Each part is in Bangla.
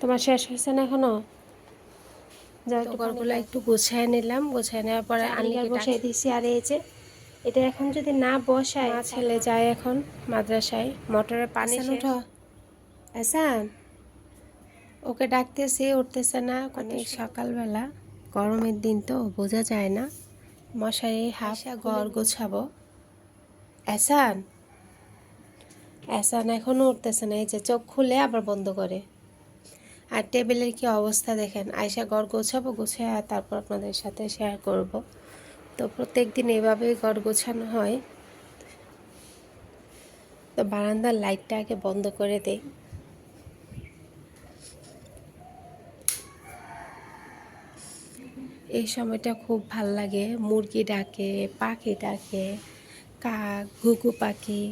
তোমার শেষ হয়েছে না এখনও? তো একটু গুছায় নিলাম গুছায় নেওয়ার পরে। আনিকে আনিকার বসাই দিছি। আর এই যে এটা এখন যদি না বসায় ছেলে যায় এখন মাদ্রাসায় মোটরের পানি। উঠো আসান ওকে ডাকতেছে উঠতেছে না। অনেক সকালবেলা গরমের দিন তো বোঝা যায় না। মশারি হাফ ঘর গোছাবো। এসান এসান এখনও উঠতেছে না এই যে চোখ খুলে আবার বন্ধ করে। আর টেবিলের কি অবস্থা দেখেন আয়সা ঘর গোছাবো, গুছিয়ে আর তারপর আপনাদের সাথে শেয়ার করব। তো প্রত্যেক দিন এভাবেই ঘর গোছানো হয়। তো বারান্দার লাইটটা আগে বন্ধ করে দেই। এই সময়টা খুব ভালো লাগে। মুরগি ডাকে, পাখি ডাকে, কাক, ঘুঘু পাখি।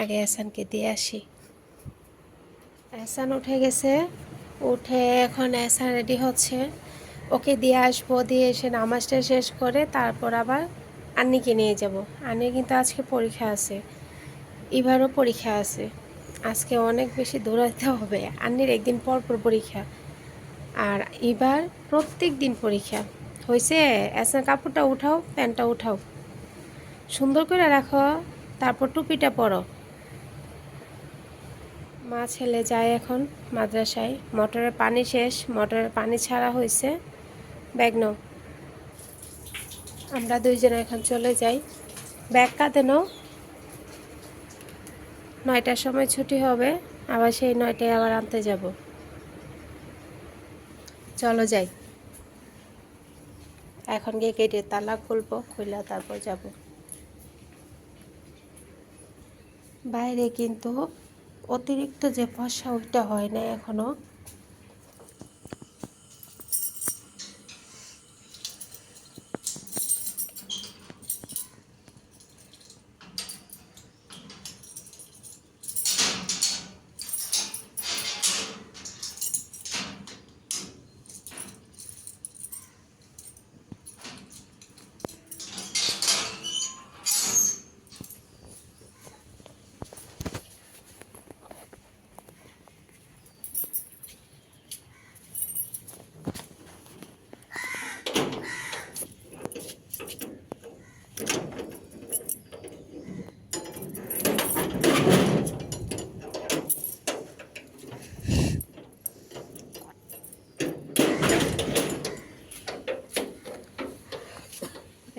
আগে এসানকে দিয়ে আসি। এসান উঠে গেছে। উঠে এখন এসান রেডি হচ্ছে। ওকে দিয়ে আসব, দিয়ে এসে নামাজটা শেষ করে তারপর আবার আন্নিকে নিয়ে যাব। আন্নির কিন্তু আজকে পরীক্ষা আছে। এবারও পরীক্ষা আছে। আজকে অনেক বেশি দৌড়াতে হবে। আন্নির একদিন পর পর পরীক্ষা। আর এবার প্রত্যেক দিন পরীক্ষা। হয়েছে এসা কাপড়টা উঠাও, প্যান্টটা উঠাও। সুন্দর করে রাখো, তারপর টুপিটা পরো। মা ছেলে যায় এখন মাদ্রাসায়। মোটরের পানি শেষ, মোটরের পানি ছাড়া হয়েছে ব্যাগ নাও। আমরা দুইজনে এখন চলে যাই। ব্যাগ কাঁদে নাও। নয়টার সময় ছুটি হবে, আবার সেই নয়টায় আবার আনতে যাব। চলো যাই। এখন গিয়ে গেটের তালা খুলবো খুললে তারপর যাব। বাইরে কিন্তু অতিরিক্ত যে ফসা ওইটা হয় না এখনও।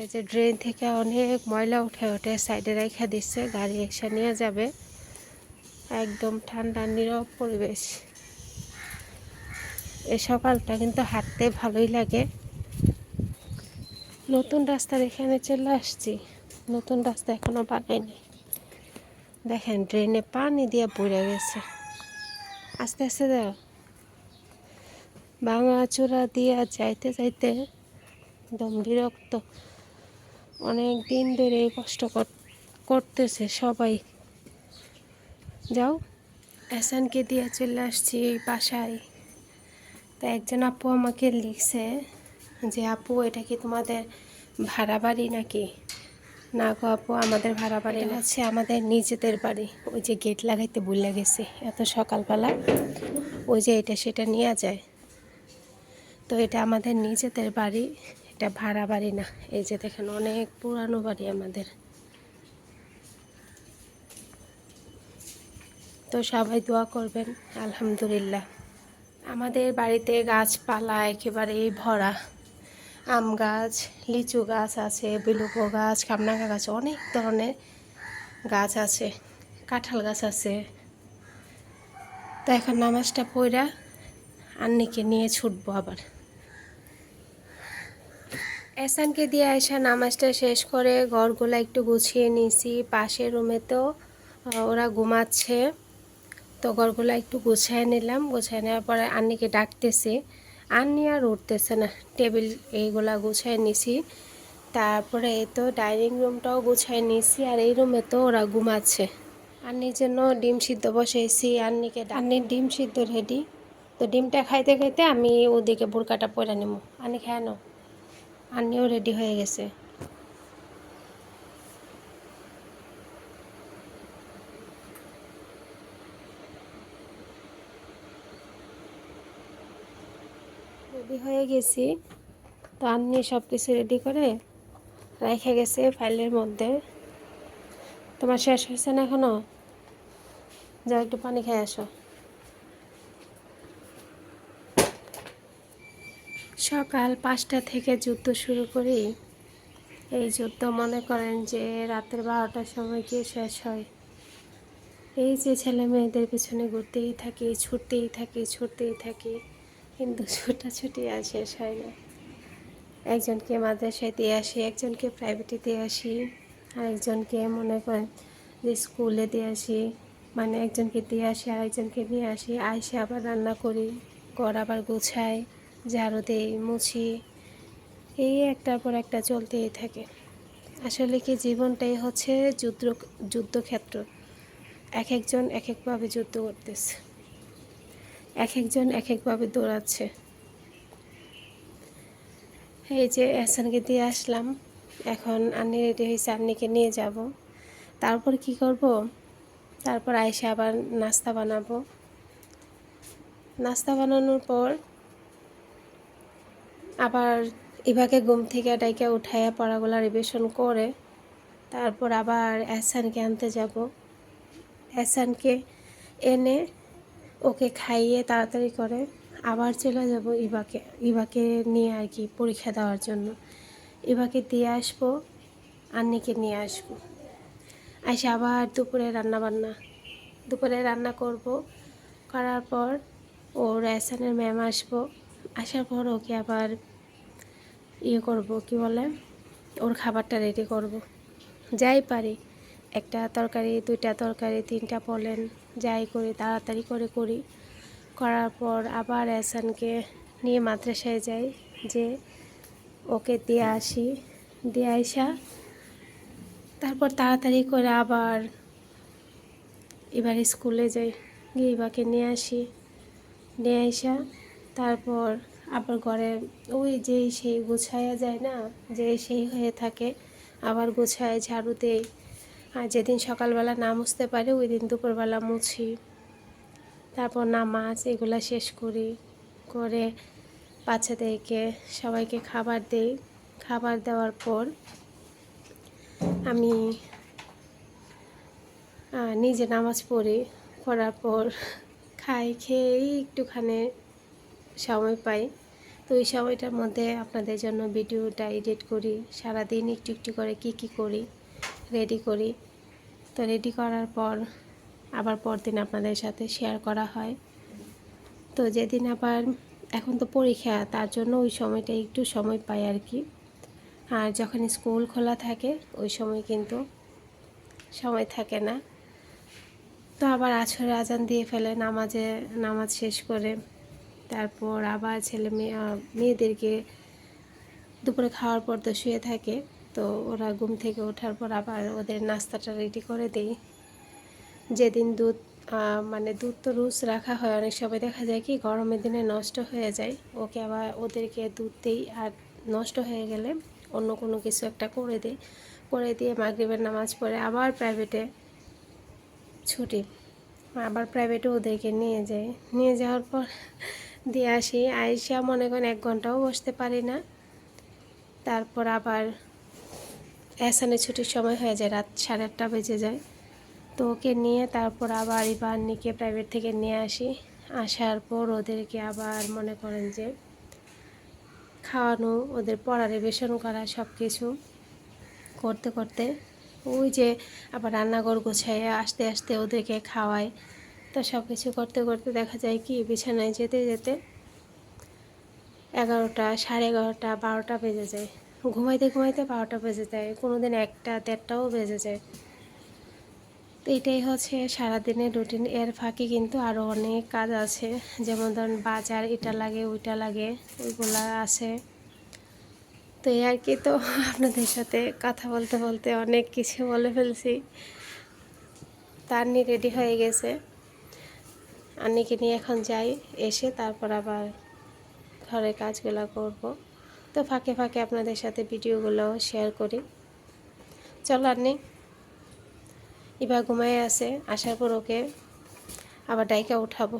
এই যে ড্রেন থেকে অনেক ময়লা উঠে উঠে সাইডে রেখে দিচ্ছে গাড়ি এসে নিয়ে যাবে। একদম ঠান্ডা, নীরব পরিবেশ। এই সকালটা কিন্তু হাঁটতে ভালোই লাগে। নতুন রাস্তার এখানে চলে আসছি। নতুন রাস্তা এখনও বানায়নি দেখেন, ড্রেনে পানি দিয়ে পড়ে গেছে। আস্তে আস্তে দাও। ভাঙা চূড়া দিয়ে যাইতে যাইতে একদম বিরক্ত। অনেক দিন ধরে এই কষ্ট কর- করতেছে সবাই। যাও। এসানকে দিয়ে চলে আসছি এই বাসায়। তা একজন আপু আমাকে লিখছে যে আপু এটা কি তোমাদের ভাড়া বাড়ি নাকি? না গো আপু আমাদের ভাড়া বাড়ি না। হচ্ছে আমাদের নিজেদের বাড়ি। ওই যে গেট লাগাইতে ভুলে গেছি এত সকালবেলা। ওই যে এটা সেটা নিয়ে যায়। তো এটা আমাদের নিজেদের বাড়ি। এটা ভাড়া বাড়ি না। এই যে দেখেন, অনেক পুরানো বাড়ি আমাদের। তো সবাই দোয়া করবেন, আলহামদুলিল্লাহ। আমাদের বাড়িতে গাছপালা একেবারেই ভরা। আম গাছ, লিচু গাছ আছে, বিলুপো গাছ কামনাঙ্গা গাছ, অনেক ধরনের গাছ আছে, কাঁঠাল গাছ আছে। তো এখন নামাজটা পইরা আন্নিকে নিয়ে ছুটবো আবার। এসানকে দিয়ে আসা নামাজটা শেষ করে ঘরগুলো একটু গুছিয়ে নিয়েছি। পাশের রুমেতেও আহ, ওরা ঘুমাচ্ছে। তো ঘরগুলো একটু গুছিয়ে নিলাম। গুছিয়ে নেওয়ার পরে আন্নিকে ডাকতেছি। আন্নি আর উঠতেছে না। টেবিল এইগুলা গুছিয়ে নিছি। তারপরে এই তো ডাইনিং রুমটাও গুছিয়ে নিছি আর এই রুমে তো ওরা ঘুমাচ্ছে। আন্নির জন্য ডিম সিদ্ধ বসেছি আন্নিকে আন্নির ডিম সিদ্ধ রেডি তো ডিমটা খাইতে খাইতে আমি ওদিকে বোরকাটা পরে নেব। আন্নি খায় আন্নিও রেডি হয়ে গেছে। রেডি হয়ে গেছি। তো আন্নি সব কিছু রেডি করে রেখে গেছে ফাইলের মধ্যে। তোমার শেষ হয়েছে না এখনও যা একটু পানি খেয়ে আসো। সকাল পাঁচটা থেকে যুদ্ধ শুরু করি। এই যুদ্ধ মনে করেন যে রাতের বারোটার সময় গিয়ে শেষ হয়। এই যে ছেলে মেয়েদের পিছনে ঘুরতেই থাকি, ছুটতেই থাকি ছুটতেই থাকি, কিন্তু ছুটাছুটি আর শেষ হয় না। একজনকে মাদ্রাসায় দিয়ে আসি, একজনকে প্রাইভেটে দিয়ে আসি আর একজনকে মনে করেন যে স্কুলে দিয়ে আসি মানে একজনকে দিয়ে আসি আর একজনকে নিয়ে আসি, আইসে আবার রান্না করি, ঘর আবার গুছাই। ঝাড়ু দেই মুছি, এই একটার পর একটা চলতেই থাকে। আসলে কি জীবনটাই হচ্ছে যুদ্ধ, যুদ্ধক্ষেত্র। এক একজন এক একভাবে যুদ্ধ করতেছে। এক একজন এক একভাবে দৌড়াচ্ছে। এই যে এহসানকে দিয়ে আসলাম, এখন আন্নি রেডি হয়েছে, আন্নিকে নিয়ে যাব। তারপর কি করব? তারপর আইসে আবার নাস্তা বানাবো। নাস্তা বানানোর পর আবার ইভাকে ঘুম থেকে ডাইকে উঠাইয়া পড়াগুলা রিভিশন করে, তারপর আবার এহসানকে আনতে যাব। এহসানকে এনে ওকে খাইয়ে তাড়াতাড়ি করে আবার চলে যাব ইভাকে ইভাকে নিয়ে আর কি পরীক্ষা দেওয়ার জন্য। ইভাকে দিয়ে আসব, আন্নিকে নিয়ে আসব। আসে আবার দুপুরে রান্না বান্না দুপুরে রান্না করব। করার পর ওর এহসানের ম্যাম আসব, আসার পর ওকে আবার ইয়ে করব, কি বলে, ওর খাবারটা রেডি করব। যাই পারি, একটা তরকারি, দুইটা তরকারি, তিনটা পলেন যাই করি, তাড়াতাড়ি করে করি। করার পর আবার এহসানকে নিয়ে মাদ্রাসায় যাই, যে ওকে দিয়ে আসি। দিয়ে আইসা তারপর তাড়াতাড়ি করে আবার এবার স্কুলে যাই। গিয়ে এবাকে নিয়ে আসি। নিয়ে আসা তারপর আবার ঘরে ওই যেই সেই গুছায়া যায় না, যে সেই হয়ে থাকে, আবার গুছায় ঝাড়ু দেই আর যেদিন সকালবেলা না মুছতে পারে, ওই দিন দুপুরবেলা মুছি। তারপর নামাজ এগুলো শেষ করি। করে বাচ্চাদেরকে, সবাইকে খাবার দেই। খাবার দেওয়ার পর আমি নিজে নামাজ পড়ি। পড়ার পর খাই খেয়েই একটুখানি সময় পাই। তো ওই সময়টার মধ্যে আপনাদের জন্য ভিডিওটা এডিট করি, সারাদিন একটু একটু করে কি কি করি রেডি করি। তো রেডি করার পর আবার পরদিন আপনাদের সাথে শেয়ার করা হয়। তো যেদিন আবার এখন তো পরীক্ষা, তার জন্য ওই সময়টা একটু সময় পাই আর কি। আর যখন স্কুল খোলা থাকে, ওই সময় কিন্তু সময় থাকে না। তো আবার আছরে আজান দিয়ে ফেলে, নামাজে, নামাজ শেষ করে তারপর আবার ছেলে মেয়ে মেয়েদেরকে দুপুরে খাওয়ার পর তো শুয়ে থাকে। তো ওরা ঘুম থেকে ওঠার পর আবার ওদের নাস্তাটা রেডি করে দেই। যেদিন দুধ মানে দুধ তো রোজ রাখা হয়, অনেক সময় দেখা যায় কি গরমের দিনে নষ্ট হয়ে যায়। ওকে আবার ওদেরকে দুধ দিই আর নষ্ট হয়ে গেলে অন্য কোনো কিছু একটা করে দিই। করে দিয়ে মাগরিবের নামাজ পড়ে আবার প্রাইভেটে ছুটি। আবার প্রাইভেটে ওদেরকে নিয়ে যাই। নিয়ে যাওয়ার পর দিয়ে আসি। আইসা মনে করেন এক ঘন্টাও বসতে পারি না। তারপর আবার এসানের ছুটির সময় হয়ে যায়, রাত সাড়ে আটটা বেজে যায়। তো ওকে নিয়ে তারপর আবার এবার নিকে প্রাইভেট থেকে নিয়ে আসি। আসার পর ওদেরকে আবার মনে করেন যে খাওয়ানো, ওদের পড়া রিভিশন করা সব কিছু করতে করতে ওই যে আবার রান্নাঘর গোছায়, আস্তে আস্তে ওদেরকে খাওয়াই তো সব কিছু করতে করতে দেখা যায় কি, বিছানায় যেতে যেতে এগারোটা, সাড়ে এগারোটা, বারোটা বেজে যায়। ঘুমাইতে ঘুমাইতে বারোটা বেজে যায় কোনো দিন একটা, দেড়টাও বেজে যায়। তো এটাই হচ্ছে সারাদিনের রুটিন। এর ফাঁকে কিন্তু আরও অনেক কাজ আছে। যেমন ধরুন বাজার, এটা লাগে, ওইটা লাগে, ওইগুলা আছে। তো এই আর কি তো, আপনাদের সাথে কথা বলতে বলতে অনেক কিছু বলে ফেলছি। তার নিয়ে রেডি হয়ে গেছে। আন্নিকে নিয়ে এখন যাই, এসে তারপর আবার ঘরের কাজগুলো করব। তো ফাঁকে ফাঁকে আপনাদের সাথে ভিডিওগুলো শেয়ার করি। চলো আন্নি, এবার ঘুমায় আছে, আসার পর ওকে আবার ডাইকা উঠাবো।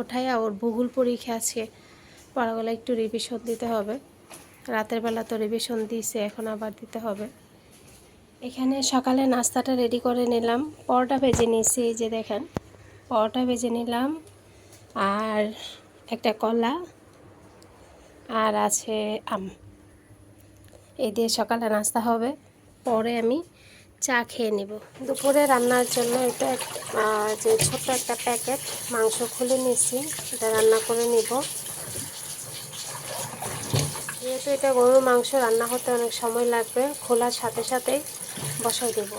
উঠাইয়া ওর ভূগোল পরীক্ষা আছে পড়াগুলো একটু রিভিশন দিতে হবে। রাতের বেলা তো রিভিশন দিয়েছে, এখন আবার দিতে হবে। এখানে সকালে নাস্তাটা রেডি করে নিলাম, পরোটা ভেজে নিয়েছি যে দেখেন। পরোটা ভেজে নিলাম আর একটা কলা আর আছে আম। এই দিয়ে সকালে নাস্তা হবে, পরে আমি চা খেয়ে নেব। দুপুরে রান্নার জন্য এটা যে ছোট্ট একটা প্যাকেট, মাংস খুলে নিয়েছি, এটা রান্না করে নিব। যেহেতু এটা গরুর মাংস, রান্না হতে অনেক সময় লাগবে, খোলার সাথে সাথেই বসাই দেব।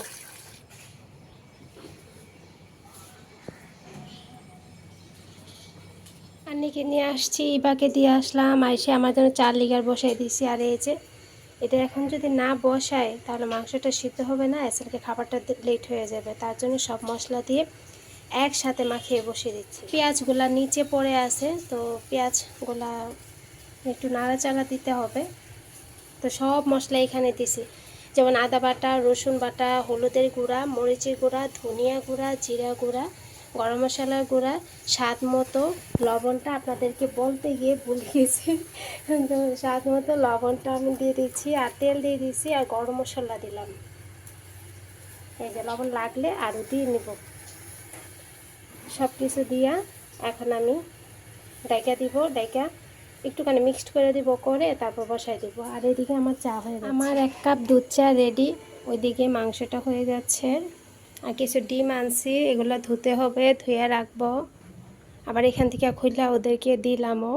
আন্নিকে নিয়ে আসছি, ইবাকে দিয়ে আসলাম আইসে আমার জন্য চার লিগার বসাই দিয়েছি। আর এই যে, এটা এখন যদি না বসায়, তাহলে মাংসটা সিদ্ধ হবে না, এসএলকে খাবারটা লেট হয়ে যাবে। তার জন্য সব মশলা দিয়ে একসাথে মাখিয়ে বসিয়ে দিচ্ছি। পেঁয়াজগুলা নিচে পড়ে আছে, তো পেঁয়াজগুলা একটু নাড়াচাড়া দিতে হবে। তো সব মশলা এখানে দিছি। যেমন আদা বাটা, রসুন বাটা, হলুদের গুঁড়া, মরিচের গুঁড়া, ধনিয়া গুঁড়া, জিরা গুঁড়া গরম মশলার গুঁড়া, স্বাদ মতো লবণটা আপনাদেরকে বলতে গিয়ে ভুলে গেছি। স্বাদ মতো লবণটা আমি দিয়ে দিচ্ছি আর তেল দিয়ে দিচ্ছি আর গরম মশলা দিলাম। এই যে লবণ লাগলে আরও দিয়ে নেব। সব কিছু দিয়া এখন আমি ডাইকা দিব ডাইকা একটুখানি মিক্সড করে দিব, করে তারপর বসাই দিব। আর এদিকে আমার চা হয়ে আমার এক কাপ দুধ চা রেডি, ওইদিকে মাংসটা হয়ে যাচ্ছে। আর কিছু ডিম আনছি, এগুলো ধুতে হবে, ধুয়ে রাখব। আবার এখান থেকে খুললে ওদেরকে দিলামও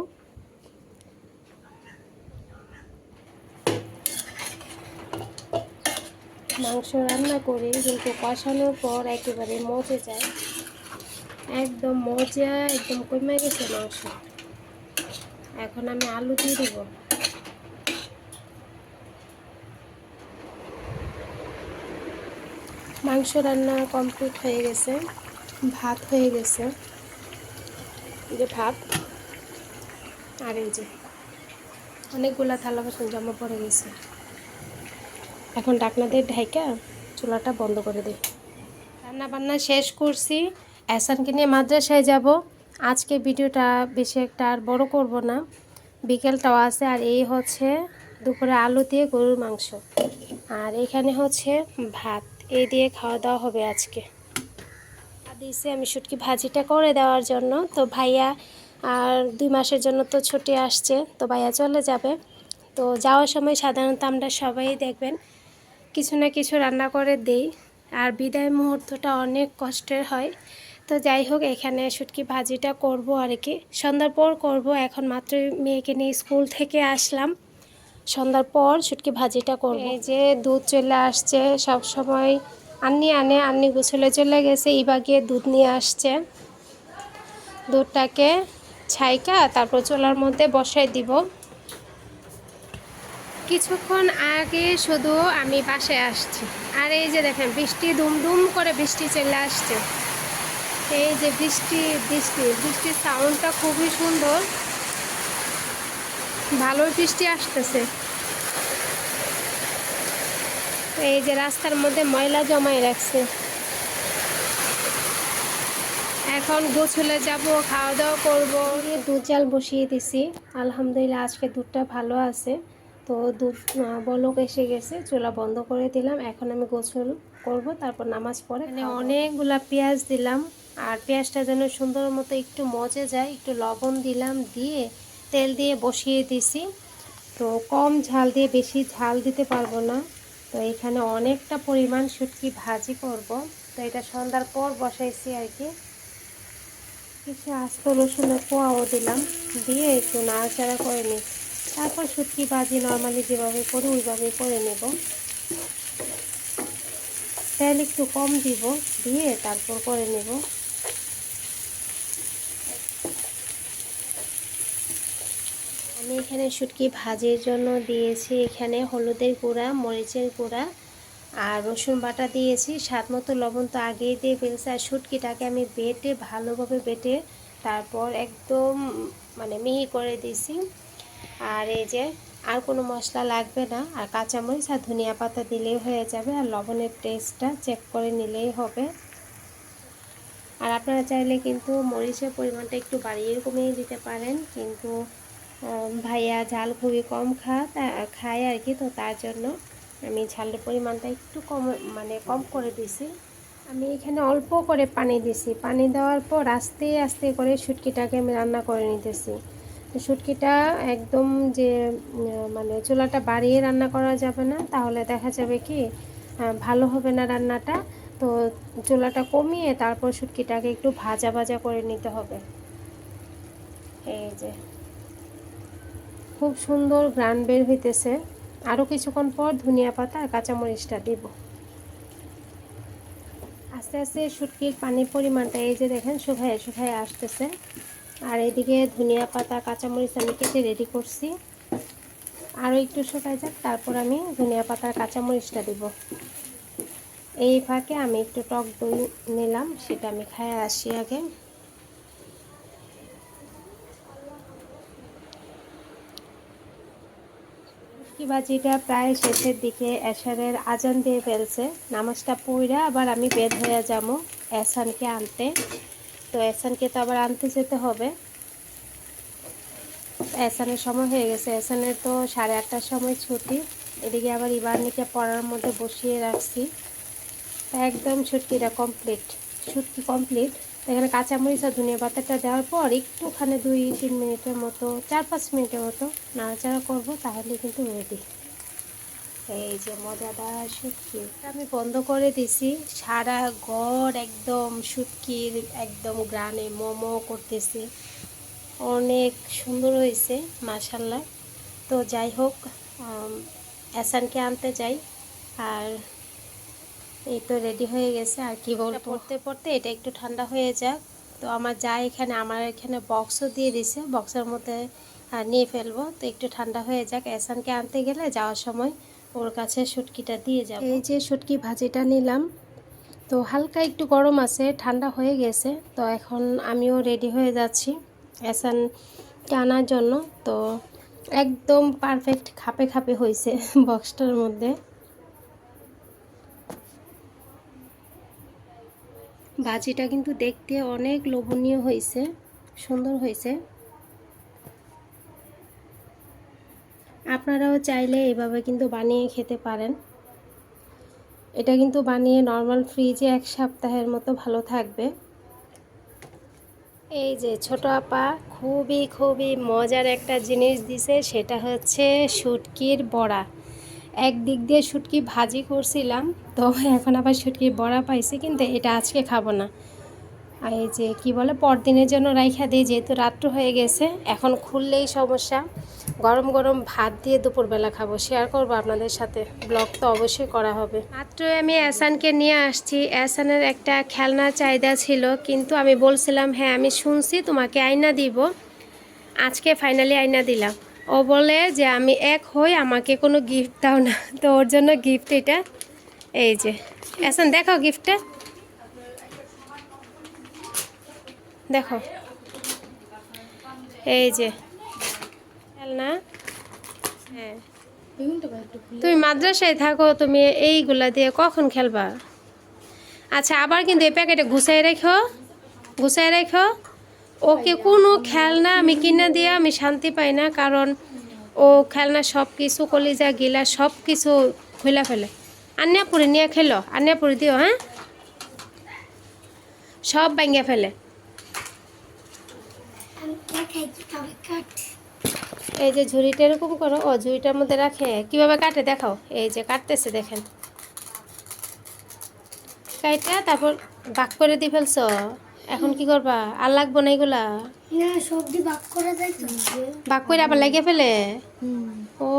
মাংস রান্না করি, কিন্তু কষানোর পর একেবারে মজে যায়। একদম মজা, একদম কমে গেছে মাংস। এখন আমি আলু দিয়ে দিব। মাংস রান্না কমপ্লিট হয়ে গেছে। ভাত হয়ে গেছে। এই যে ভাত। আর এই যে অনেকগুলা থালা বাসন জমা পড়ে গেছে। এখন ডাকনাদের ঢাইকা চুলাটা বন্ধ করে দিই। রান্না বান্না শেষ করছি। এসানকে নিয়ে মাদ্রাসায় যাব। আজকে ভিডিওটা বেশি একটা আর বড় করব না। বিকেলটাও আছে আর এই হচ্ছে দুপুরে আলু দিয়ে গরুর মাংস। আর এখানে হচ্ছে ভাত। এই দিয়ে খাওয়া দাওয়া হবে আজকে। দিয়েছি আমি শুটকি ভাজিটা করে দেওয়ার জন্য। তো ভাইয়া আর দুই মাসের জন্য তো ছুটি আসছে, তো ভাইয়া চলে যাবে। তো যাওয়ার সময় সাধারণত আমরা সবাই দেখবেন কিছু না কিছু রান্না করে দেই। আর বিদায় মুহূর্তটা অনেক কষ্টের হয়। তো যাই হোক, এখানে শুটকি ভাজিটা করব আর কি। সন্ধ্যার পর করব, এখন মাত্র মেয়েকে নিয়ে স্কুল থেকে আসলাম। সন্ধ্যার পর শুটকি ভাজিটা করব। এই যে দুধ চলে আসছে, সব সময় আন্নি আনে, আন্নি গুছলে চলে গেছে ইবা দুধ নিয়ে আসছে। দুধটাকে ছাইকা তারপর চোলার মধ্যে বসাই দিব। কিছুক্ষণ আগে শুধু আমি বাসায় আসছি। আর এই যে দেখেন, বৃষ্টি দুমদুম করে বৃষ্টি চলে আসছে। এই যে বৃষ্টি বৃষ্টি, বৃষ্টির সাউন্ডটা খুবই সুন্দর। ভালোই বৃষ্টি আসতেছে। এই যে রাস্তার মধ্যে ময়লা জমাই রাখছে। এখন গোছলে যাব খাওয়া দাওয়া করব দুধ জাল বসিয়ে দিছি। আলহামদুলিল্লাহ আজকে দুধটা ভালো আছে। তো দুধ বলক এসে গেছে চুলা বন্ধ করে দিলাম। এখন আমি গোসল করব তারপর নামাজ পড়ে মানে অনেকগুলা পেঁয়াজ দিলাম। আর পেঁয়াজটা যেন সুন্দর মতো একটু মজে যায় একটু লবণ দিলাম দিয়ে তেল দিয়ে বসিয়ে দিছি। তো কম ঝাল দিয়ে বেশি ঝাল দিতে পারব না। তো এখানে অনেকটা পরিমাণ শুটকি ভাজি করব। তো এটা সন্ধ্যার পর বসাইছি আর কি। কিছু আস্ত রসুনের কোয়াও দিলাম। দিয়ে একটু নাড়াচাড়া করে নিই। তারপর শুটকি ভাজি নর্মালি যেভাবে করি ওইভাবে করে নেব। তেল একটু কম দিব, দিয়ে তারপর করে নেব। আমি এখানে শুটকি ভাজির জন্য দিয়েছি। এখানে হলুদের গুঁড়া, মরিচের গুঁড়া আর রসুন বাটা দিয়েছি। স্বাদ মতো লবণ তো আগেই দিয়ে ফেলছি আর শুটকিটাকে আমি বেটে ভালোভাবে বেটে তারপর একদম মানে মিহি করে দিয়েছি। আর এই যে আর কোনো মশলা লাগবে না। আর কাঁচামরিচ আর ধনিয়া পাতা দিলেই হয়ে যাবে আর লবণের টেস্টটা চেক করে নিলেই হবে। আর আপনারা চাইলে কিন্তু মরিচের পরিমাণটা একটু বাড়িয়ে কমিয়ে দিতে পারেন। কিন্তু ভাইয়া ঝাল খুবই কম খা তা- খায় আর কি, তো তার জন্য আমি ঝালের পরিমাণটা একটু কম মানে কম করে দিছি। আমি এখানে অল্প করে পানি দিছি। পানি দেওয়ার পর আস্তে আস্তে করে শুটকিটাকে আমি রান্না করে নিতেছি। তো শুটকিটা একদম যে মানে চুলাটা বাড়িয়ে রান্না করা যাবে না, তাহলে দেখা যাবে কি ভালো হবে না রান্নাটা। তো চুলাটা কমিয়ে তারপর শুটকিটাকে একটু ভাজা ভাজা করে নিতে হবে। এই যে। খুব সুন্দর গ্রান বের হইতেছে। আরও কিছুক্ষণ পর ধনিয়া পাতা আর কাঁচামরিচটা দিব। আস্তে আস্তে শুটকির পানির পরিমাণটা এই যে দেখেন শুকায় শুকায় আসতেছে। আর এদিকে ধনিয়া পাতা, কাঁচামরিচ আমি কেটে রেডি করছি। আরও একটু শুকায় যাক, তারপর আমি ধনিয়া পাতার কাঁচামরিচটা দিব। এই ফাঁকে আমি একটু টক দই নিলাম, সেটা আমি খায় আসি আগে। কি ভাজিটা প্রায় শেষের দিকে এশারের আজান দিয়ে ফেলছে, নামাজটা পড়া আবার আমি বের হয়ে যাব এসানকে আনতে। তো এসানকে তো আবার আনতে যেতে হবে। এসানের সময় হয়ে গেছে, এসানের তো সাড়ে আটটার সময় ছুটি। এদিকে আবার ইবারনিকে পড়ার মধ্যে বসিয়ে রাখছি। একদম ছুটকিটা কমপ্লিট। ছুটকি কমপ্লিট এখানে কাঁচামরিচ আর ধনিয়া পাতাটা দেওয়ার পর একটুখানি দুই তিন মিনিটের মতো চার পাঁচ মিনিটের মতো নাড়াচাড়া করব তাহলে কিন্তু রেডি এই যে মজাদার শুটকি আমি বন্ধ করে দিছি। সারা ঘর একদম শুটকির একদম গ্রানে মোমো করতেছি। অনেক সুন্দর হয়েছে মাশাল্লাহ তো যাই হোক আম, এসানকে আনতে যাই। আর এই তো রেডি হয়ে গেছে। আর কি বলব? পড়তে পড়তে এটা একটু ঠান্ডা হয়ে যাক। তো আমার যা এখানে আমার এখানে বক্সও দিয়ে দিছে। বক্সের মধ্যে নিয়ে ফেলব। তো একটু ঠান্ডা হয়ে যাক। এসানকে আনতে গেলে যাওয়ার সময় ওর কাছে শুটকিটা দিয়ে যাব। এই যে শুটকি ভাজিটা নিলাম। তো হালকা একটু গরম আছে ঠান্ডা হয়ে গেছে। তো এখন আমিও রেডি হয়ে যাচ্ছি এসানকে আনার জন্য। তো একদম পারফেক্ট খাপে খাপে হয়েছে বক্সটার মধ্যে। ভাজিটা কিন্তু দেখতে অনেক লোভনীয় হয়েছে, সুন্দর হয়েছে। আপনারাও চাইলে এভাবে কিন্তু বানিয়ে খেতে পারেন। এটা কিন্তু বানিয়ে নর্মাল ফ্রিজে এক সপ্তাহের মতো ভালো থাকবে। এই যে ছোট আপা খুবই খুবই মজার একটা জিনিস দিছে, সেটা হচ্ছে শুটকির বড়া। একদিক দিয়ে শুটকি ভাজি করছিলাম, তো এখন আবার শুটকি বড়া পাইছি, কিন্তু এটা আজকে খাব না। এই যে কি বলে, পরদিনের জন্য রাইখা দিই, যেহেতু রাত্র হয়ে গেছে, এখন খুললেই সমস্যা। গরম গরম ভাত দিয়ে দুপুরবেলা খাব শেয়ার করব আপনাদের সাথে ব্লগ তো অবশ্যই করা হবে। মাত্রই আমি অ্যাসানকে নিয়ে আসছি অ্যাসানের একটা খেলনার চাহিদা ছিল, কিন্তু আমি বলছিলাম হ্যাঁ আমি শুনছি, তোমাকে আয়না দিব। আজকে ফাইনালি আয়না দিলাম। ও বলে যে, আমি এক হই, আমাকে কোনো গিফট দাও না। তো ওর জন্য গিফট এটা। এই যে এখন দেখো গিফটটা দেখো। এই যে না হ্যাঁ। তুমি মাদ্রাসায় থাকো, তুমি এইগুলা দিয়ে কখন খেলবা? আচ্ছা আবার কিন্তু এই প্যাকেটে গুছাই রেখো গুছাই রেখো। ওকে কোনো খেলনা আমি কিনে দিয়ে আমি শান্তি পাই না, কারণ ও খেলনা সব কিছু কলিজা, গিলা সব কিছু খুলে ফেলে। আন্যাপুরি নিয়ে খেলো, আন্যাপুরি দিও হ্যাঁ? সব ভাঙ্গিয়া ফেলে। এই যে ঝুড়িটা এরকম করো, ও ঝুড়িটার মধ্যে রাখে। কীভাবে কাটে দেখাও? এই যে কাটতেছে, দেখেন। কাইটা তারপর বাক করে দিয়ে ফেলছো। এখন কি করবা? আর লাগবো না এগুলা? না সবজি ভাগ করা যায় তো। বাক করে আবার লাগিয়ে ফেলে? ও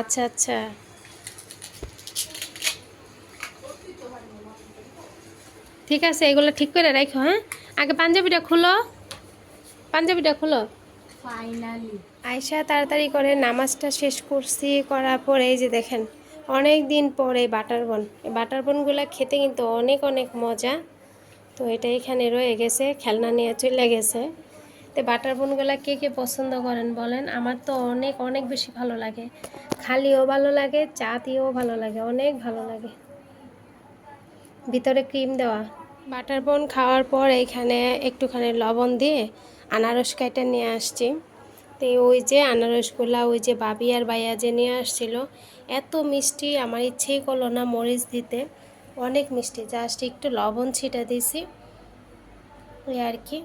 আচ্ছা আচ্ছা। ঠিক আছে এগুলো ঠিক করে রাখো হ্যাঁ? আগে পাঞ্জাবিটা খুলো। পাঞ্জাবিটা খুলো। ফাইনালি আয়সা তাড়াতাড়ি করে নামাজটা শেষ করছি করার পরে এই যে দেখেন অনেক দিন পরে বাটার বন। বাটার বনগুলো খেতে কিন্তু অনেক অনেক মজা। তো এটা এখানে রয়ে গেছে, খেলনা নিয়ে চলে গেছে। তো বাটার বনগুলো কে কে পছন্দ করেন বলেন? আমার তো অনেক অনেক বেশি ভালো লাগে। খালিও ভালো লাগে চা দিয়েও ভালো লাগে, অনেক ভালো লাগে। ভিতরে ক্রিম দেওয়া। বাটার বন খাওয়ার পর এখানে একটুখানি লবণ দিয়ে আনারস কাইটা নিয়ে আসছি। তো ওই যে আনারসগুলা, ওই যে বাবি আর বাইয়া যে নিয়ে আসছিল, এত মিষ্টি, আমার ইচ্ছেই করল না মরিচ দিতে। অনেক মিষ্টি। জাস্ট একটু লবণ ছিটা দিয়েছি। এই আর কি।